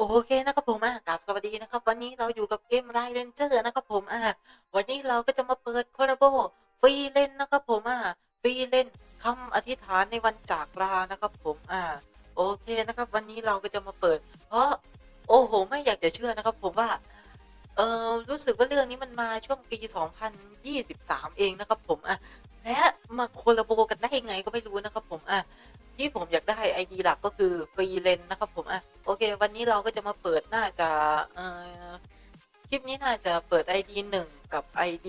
โอเคนะครับผมอะกราบสวัสดีนะครับ วันนี้เราอยู่กับเกมไรเ r นเจอร์นะครับผมอะวันนี้เราก็จะมาเปิดคอร์โบฟรีเล่นนะครับผมอะฟรีเล่นคำอธิษฐานในวันจากลานะครับผมอะโอเคนะครับ วันนี้เราก็จะมาเปิด เพราะโอ้โห ไม่อยากจะเชื่อนะครับ ผมว่าเออรู้สึกว่าเรื่องนี้มันมาช่วงปี 2023 เองนะครับผมอะและมาโคลาโบกันได้ยังไงก็ไม่รู้นะครับผมอะที่ผมอยากได้ ID หลักก็คือฟรีเลนนะครับผมอะ เค วันนี้เราก็จะมาเปิดน่าจะเออคลิปนี้น่าจะเปิด ID 1 กับ ID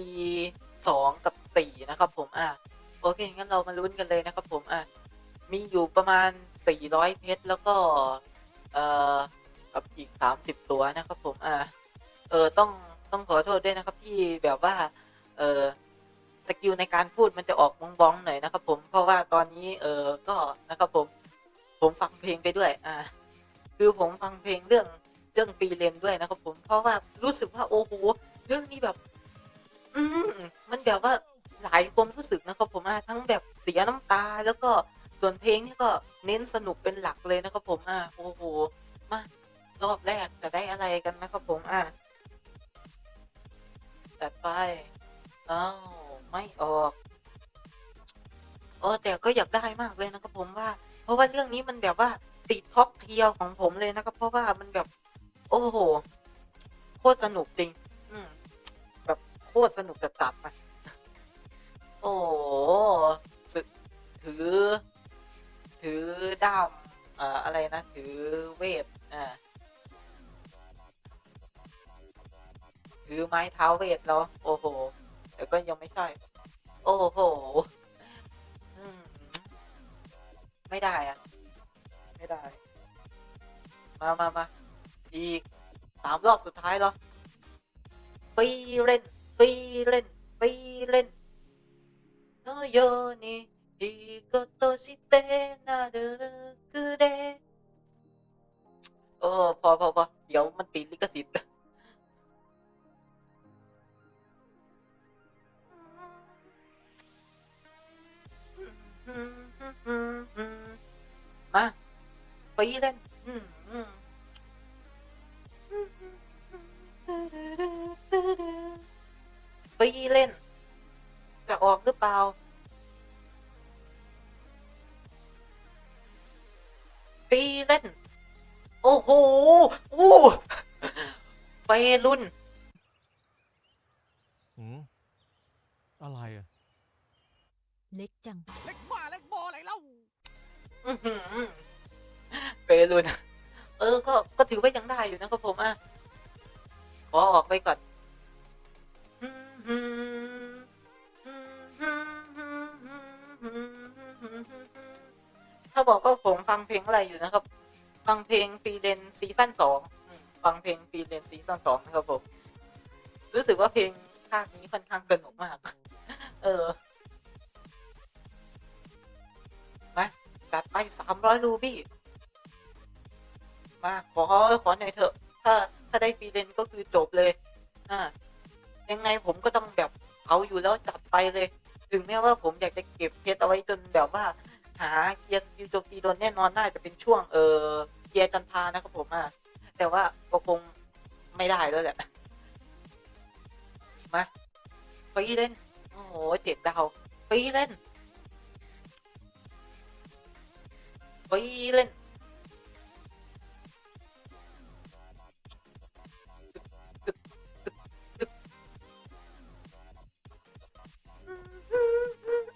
2 กับ 4 นะครับผมอะโอเค งั้นเรามาลุ้นกันเลยนะครับผมอะมีอยู่ประมาณ 400 เพชรแล้วก็เอ่อกับอีก 30 ตัวนะครับผมอะเออต้องต้องขอโทษด้วยนะครับที่แบบว่าเออสกิลในการพูดมันจะออกบ้องบ้องๆหน่อยนะครับผมเพราะว่าตอนนี้เออก็นะครับผมผมฟังเพลงไปด้วยอ่า คือผมฟังเพลงเรื่องเรื่องฟรีเลนด้วยนะครับผมเพราะว่ารู้สึกว่าโอ้โหเรื่องนี้แบบ อืมมันแบบว่าหลายความรู้สึกนะครับผมอะทั้งแบบเสียน้ำตา แล้วก็ส่วนเพลงนี่ก็เน้นสนุกเป็นหลักเลยนะครับผมอะโอ้โหมารอบแรกจะได้อะไรกันนะครับผมอะจัดไปอ้าวไม่ออกเออแต่ก็อยากได้มากเลยนะครับผมว่า เพราะว่าเรื่องนี้มันแบบว่า ติดท็อปเทียร์ของผมเลยนะครับ เพราะว่ามันแบบ โอ้โห โคตรสนุกจริง อืม แบบโคตรสนุกจะตัดมาโอ้สึกถือ ถือด้ามอ่าอะไรนะ ถือเวทอ่าถือไม้เท้าเวทแล้วโอ้โห แต่ก็ยังไม่ใช่ โอ้โหไม่ได้อะ ไม่ได้ มามามาอีกสามรอบสุดท้ายแล้วฟีเล่นฟีเล่นฟีเล่นโนโยนิฮิโกโตชิเตนาเดรุกุเดโอ้พอพอพอเดี๋ยวมันติดลิขสิทธิ์ ฟรีเล่นอืมอืมฟรีเล่น จะออกหรือเปล่าฟรีเล่น โอ้โหอู้ไปรุ่นหืมอะไรอะ เล็กจัง เล็กบ้าเล็กบออะไรเล่า อื้อหือ เปรุนเออ ก็ ก็ถือว่ายังได้อยู่นะครับผมอะ ขอออกไปก่อน ถ้าบอกว่าผมฟังเพลงอะไรอยู่นะครับ ฟังเพลงฟรีเลนซีซั่นสองฟังเพลงฟรีเลนซีซั่นสองนะครับผม รู้สึกว่าเพลงภาคนี้ค่อนข้างสนุกมาก เออมาจัดไปสามร้อยรูบี้ มาขอขอหน่อยเถอะ ถ้าถ้าได้ฟรีเลนก็คือจบเลย อ่า ยังไงผมก็ต้องแบบเอาอยู่แล้วจัดไปเลย ถึงแม้ว่าผมอยากจะเก็บเพชรเอาไว้จนแบบว่า หาเกียร์สกิลโจมตีโดนแน่นอนน่าจะเป็นช่วงเออเกียร์จันทานะครับผมอะแต่ว่าก็คงไม่ได้แล้วแหละ มาฟรีเล่น โอ้โหเจ็ดดาวฟรีเล่นฟรีเล่น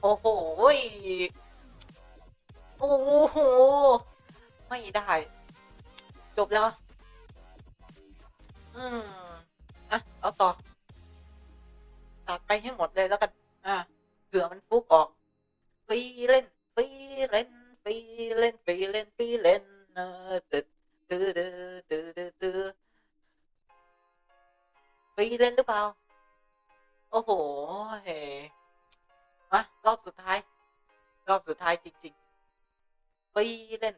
โอ้โห โอ้โห ไม่ได้ จบแล้ว อืม อะ เอาต่อ ตัดไปให้หมดเลยแล้วกัน อะเผื่อมันฟุกออกฟรีเล่นฟรีเล่นฟรีเล่นฟรีเล่นฟรีเล่นเออตึดตึ๊ดตึ๊ดตึ๊ดตึ๊ดฟรีเล่นหรือเปล่า โอ้โหเฮ้ รอบสุดท้าย รอบสุดท้ายจริงๆฟรีเล่น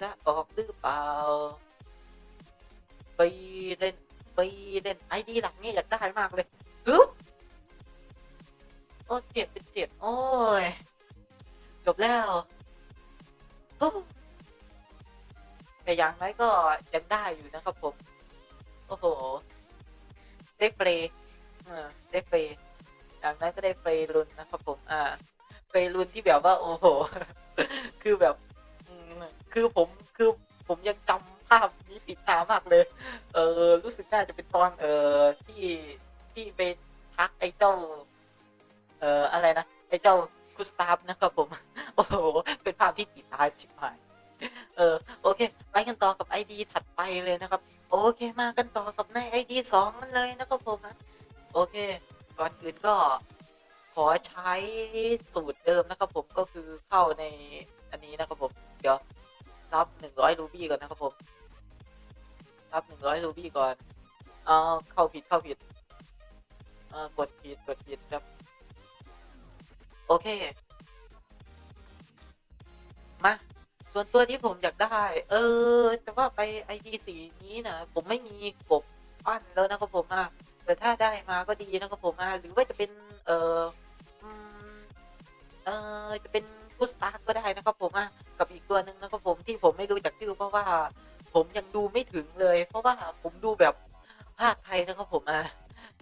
จะออกหรือเปล่าฟรีเล่นฟรีเล่นไอดีหลักนี่อยากได้มากเลยฮึบโอ้เจ็บเป็นเจ็บโอ้ย จบแล้วแต่อย่างน้อยก็ยังได้อยู่นะครับผม โอ้โห ได้เฟรย์ ได้เฟรย์อย่างน้อยก็ได้เฟรย์รุนนะครับผม อ่า เฟรย์รุนที่แบบว่าโอ้โห คือแบบ คือผม คือผมยังจำภาพนี้ติดตามากเลย เออ รู้สึกน่าจะเป็นตอน เออที่ ที่ไปทักไอ้เจ้า เอออะไรนะ ไอ้เจ้ากุสตาฟนะครับผม โอ้โห เป็นภาพที่ติดตาชิบหาย เออ โอเค ไปกันต่อกับไอดีถัดไปเลยนะครับ โอเค มากันต่อกับในไอดีสองนั่นเลยนะครับผมนะ โอเค ก่อนอื่นก็ขอใช้สูตรเดิมนะครับผมก็คือเข้าในอันนี้นะครับผม เดี๋ยวรับหนึ่งร้อยรูบี้ก่อนนะครับผม รับหนึ่งร้อยรูบี้ก่อน เออเข้าผิดเข้าผิด เออกดผิดกดผิดครับ โอเค มา ส่วนตัวที่ผมอยากได้ เออ แต่ว่าไป ID สีนี้นะผมไม่มีกบปั้นแล้วนะครับผมอะ ถ้าได้มาก็ดีนะครับผมหรือว่าจะเป็นเออเออจะเป็นกุสตาร์ก็ได้นะครับผมกับอีกตัวหนึ่งนะครับผมที่ผมไม่รู้จักชื่อเพราะว่าผมยังดูไม่ถึงเลย เพราะว่าผมดูแบบภาคไทยนะครับผมอะ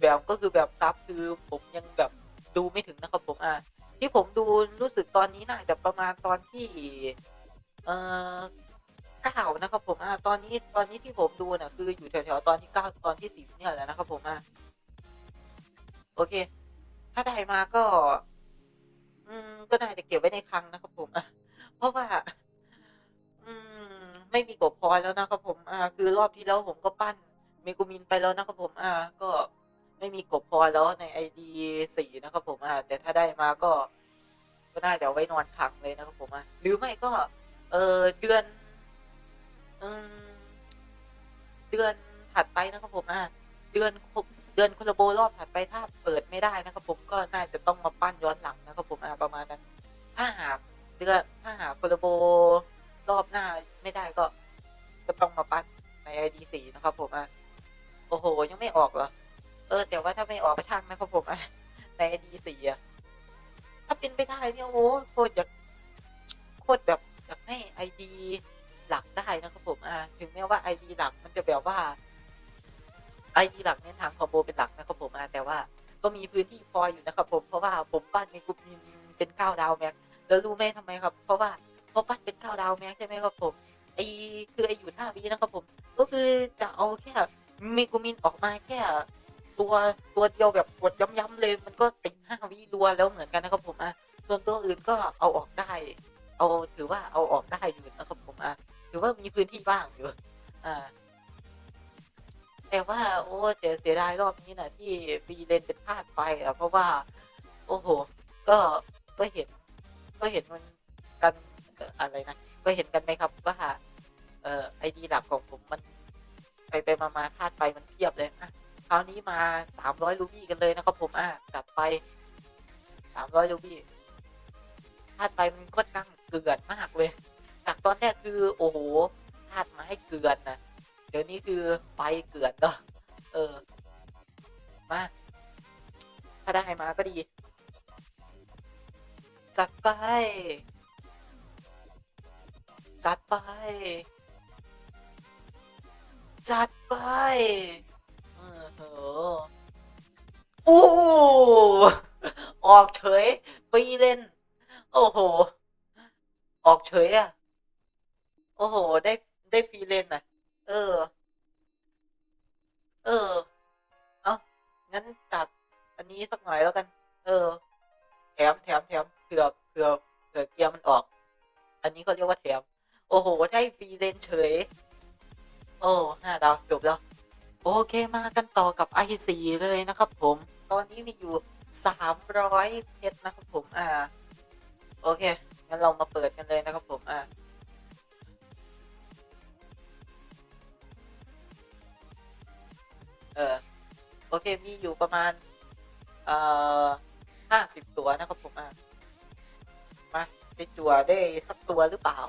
แบบก็คือแบบซับคือผมยังแบบดูไม่ถึงนะครับผมอะที่ผมดูรู้สึกตอนนี้น่าจะประมาณตอนที่เอ่อเก้านะครับผมอ่าตอนนี้ตอนนี้ที่ผมดูน่ะคืออยู่แถวๆตอนที่เก้าตอนที่สิบเนี่ยแหละนะครับผมอ่า โอเค ถ้าได้มาก็ อืม ก็น่าจะเก็บไว้ในคลังนะครับผมอะเพราะว่า อืม ไม่มีกบพอแล้วนะครับผม อ่า คือรอบที่แล้วผมก็ปั้นเมกูมินไปแล้วนะครับผม อ่า ก็ไม่มีกบพอแล้วในไอดีสี่นะครับผม อ่า แต่ถ้าได้มาก็ ก็น่าจะไว้นอนคังเลยนะครับผมอะหรือไม่ก็ เออเดือน อืม เดือนถัดไปนะครับผมอะเดือนครบ เดือนโคโลโบรอบถัดไปถ้าเปิดไม่ได้นะครับผมก็น่าจะต้องมาปั้นย้อนหลังนะครับผมประมาณนั้น ถ้าหากเดือนถ้าหากโคโลโบรอบหน้าไม่ได้ก็ก็ต้องมาปั้นในไอดีสี่นะครับผมอะโอ้โหยังไม่ออกเหรอเออแต่ว่าถ้าไม่ออกก็ช่างนะครับผมอะในไอดีสี่อะถ้าเป็นไปได้เนี่ยโอ้โหโคตรอยากโคตรแบบอยากให้ไอดีหลักได้นะครับผมอ่าถึงแม้ว่าไอดีหลักมันจะแบบว่า ไอดีหลักเน้นทางคอมโบเป็นหลักนะครับผมอ่าแต่ว่าก็มีพื้นที่พออยู่นะครับผมเพราะว่าผมปั้นในกลุ่มมินเป็นเก้าดาวแม็กแล้วรู้ไหมทำไมครับ เพราะว่าเพราะปั้นเป็นเก้าดาวแม็กใช่ไหมครับผมไอคือไออยู่ห้าวินะครับผม ก็คือจะเอาแค่เมกูมินออกมาแค่ตัวตัวเดียวแบบกดย้ำๆเลยมันก็ติดห้าวิรัวแล้วเหมือนกันนะครับผมอะส่วนตัวอื่นก็เอาออกได้ เอาถือว่าเอาออกได้อยู่นะครับผมอะถือว่ามีพื้นที่ว่างอยู่อ่า แต่ว่าโอ้เสียเสียดายรอบนี้นะที่ฟรีเลนเป็นพลาดไปอะเพราะว่า โอ้โห ก็ก็เห็น ก็เห็นมันกันอะไรนะก็เห็นกันไหมครับว่าเอ่อไอดีหลักของผมมัน ไปไปมามาธาตุไฟมันเทียบเลยอะคราวนี้มาสามร้อยลูบี้กันเลยนะครับผมอะจัดไปสามร้อยลูบี้ธาตุไฟมันค่อนข้างเกลือนมากเลยจากตอนแรกคือ โอ้โหธาตุไม้เกลือนนะ เดี๋ยวนี้คือไฟเกือนเนาะเออ มา ถ้าได้มาก็ดีจัดไป จัดไป จัดไปเออโหโอ้ออกเฉยฟีเล่น โอ้โห ออกเฉยอะ โอ้โห ได้ได้ฟรีเล่นอะ เออ เออ เอางั้นจัดอันนี้สักหน่อยแล้วกัน เออ แถมแถมแถมเผื่อเผื่อเผื่อเกียร์มันออก อันนี้เขาเรียกว่าแถม โอ้โห ได้ฟรีเลนเฉย โอ้ห้าดาวจบแล้ว โอเคมากันต่อกับไอซีเลยนะครับผม ตอนนี้มีอยู่สามร้อยเพชรนะครับผม อ่า โอเค งั้นเรามาเปิดกันเลยนะครับผม อ่า เออโอเคมีอยู่ประมาณ เอ่อห้าสิบตัวนะครับผมอะมาไปจั่วได้สักตัวหรือเปล่า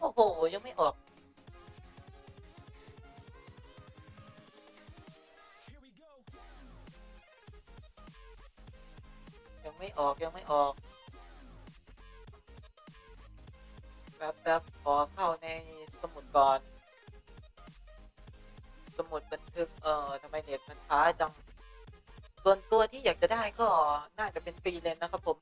โอ้โห ยังไม่ออก ยังไม่ออกยังไม่ออกแป๊บแป๊บขอเข้าในสมุดก่อน สมุดบันทึก เอ่อทำไมเน็ตมันช้าจัง ส่วนตัวที่อยากจะได้ก็น่าจะเป็นฟรีเลนนะครับผม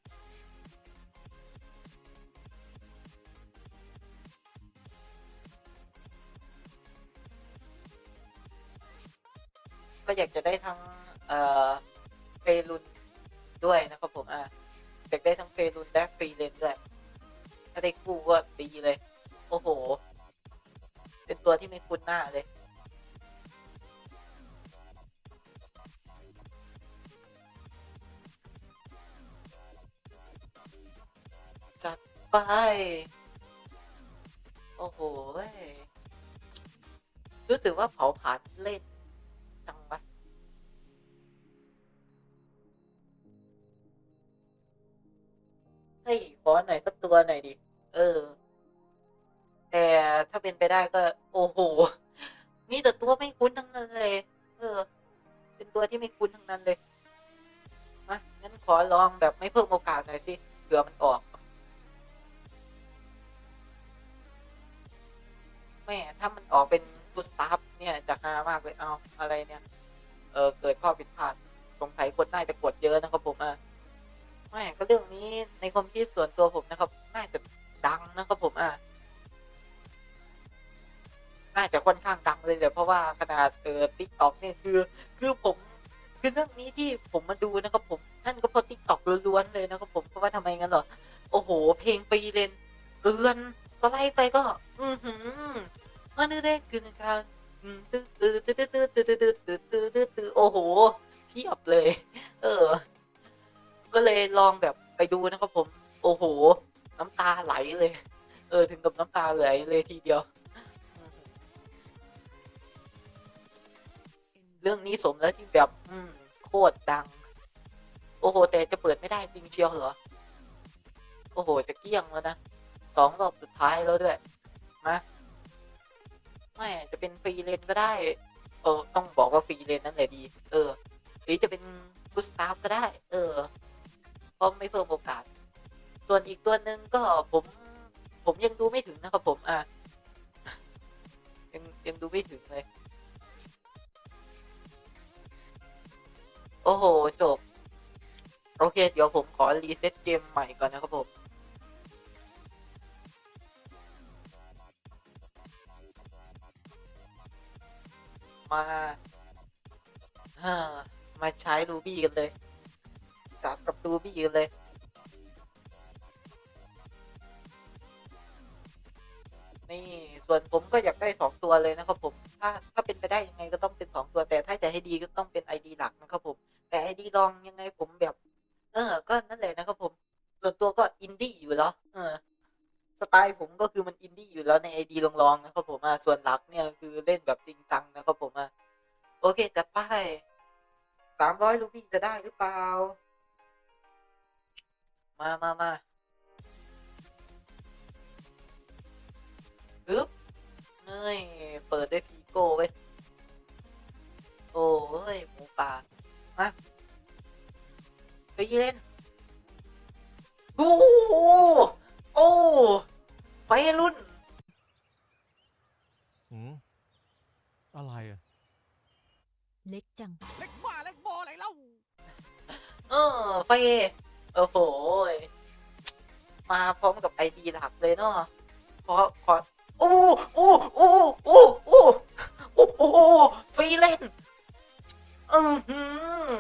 ก็อยากจะได้ทั้งเอ่อเฟรุนด้วยนะครับผมอะอยากได้ทั้งเฟรุนและฟรีเลนด้วย ถ้าได้คู่ก็ดีเลย โอ้โห เป็นตัวที่ไม่คุ้นหน้าเลยจัดไป โอ้โห รู้สึกว่าเผาผลาญเล่น ตัวหน่อยดิ เออ แต่ถ้าเป็นไปได้ก็ โอ้โห มีแต่ตัวไม่คุ้นทั้งนั้นเลย เออ เป็นตัวที่ไม่คุ้นทั้งนั้นเลยมางั้นขอลองแบบไม่เพิ่มโอกาสหน่อยสิเผื่อมันออกแม่ถ้ามันออกเป็นกูสตาฟเนี่ยจะฮามากเลยเอาอะไรเนี่ย เออเกิดข้อผิดพลาดสงสัยคนน่าจะกดเยอะนะครับผมอะแม่ก็เรื่องนี้ในความคิดส่วนตัวผมนะครับ น่าจะดังนะครับผมอะน่าจะค่อนข้างดังเลยเลยเพราะว่าขนาดเออติ๊กต็อกเนี่ยคือคือผมคือเรื่องนี้ที่ผมมาดูนะครับผมนั่นก็เพราะติ๊กต็อกล้วนๆเลยนะครับผมเพราะว่าทำไมงั้นหรอโอ้โห เพลงฟรีเลนเกลือนสไลด์ไปก็ อือหือมันได้คือนการอืมตื้อตื้อตื้อตื้อตื้อตื้อตื้อตื้อตื้อตื้อโอ้โหเพียบเลย เออ ก็เลยลองแบบ ทีเดียว เรื่องนี้สมแล้วที่แบบ อืม โคตรดัง โอ้โห แต่จะเปิดไม่ได้จริงเชียวเหรอ โอ้โห จะเกลี้ยงแล้วนะสองรอบสุดท้ายแล้วด้วยมาไม่จะเป็นฟรีเลนก็ได้ เออ ต้องบอกว่าฟรีเลนนั่นแหละดี เออ หรือจะเป็นกุสตาฟก็ได้ เออเพราะไม่เพิ่มโอกาส ส่วนอีกตัวหนึ่งก็ผม ผมยังดูไม่ถึงนะครับผม อะ ยังดูไม่ถึงเลย โอ้โห จบ โอเค เดี๋ยวผมขอรีเซ็ตเกมใหม่ก่อนนะครับผมมาฮมาใช้รูบี้กันเลยจับกับรูบี้กันเลย ส่วนผมก็อยากได้สองตัวเลยนะครับผม ถ้าถ้าเป็นไปได้ยังไงก็ต้องเป็นสองตัว แต่ถ้าจะให้ดีก็ต้องเป็นไอดีหลักนะครับผม แต่ไอดีรองยังไงผมแบบ เออ ก็นั่นแหละนะครับผม ส่วนตัวก็อินดี้อยู่แล้ว เออ สไตล์ผมก็คือมันอินดี้อยู่แล้วในไอดีลองๆนะครับผมอะส่วนหลักเนี่ยคือเล่นแบบจริงจังนะครับผมอะโอเคจัดไปสามร้อยลูบี้จะได้หรือเปล่า มามามาอึ๊บ de poderes อ้โอ้โอ้โอ้โอ้โอ้โอ้ฟรีเล่นอือหือ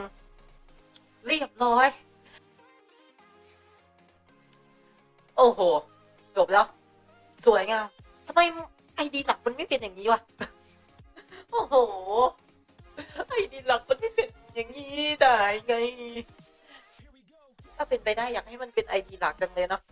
เรียบร้อย โอ้โห จบแล้ว สวยงามทำไมไอดีหลักมันไม่เป็นอย่างนี้วะ โอ้โห ไอดีหลักมันไม่เป็นอย่างนี้ได้ไง ถ้าเป็นไปได้อยากให้มันเป็นไอดีหลักจังเลยเนาะ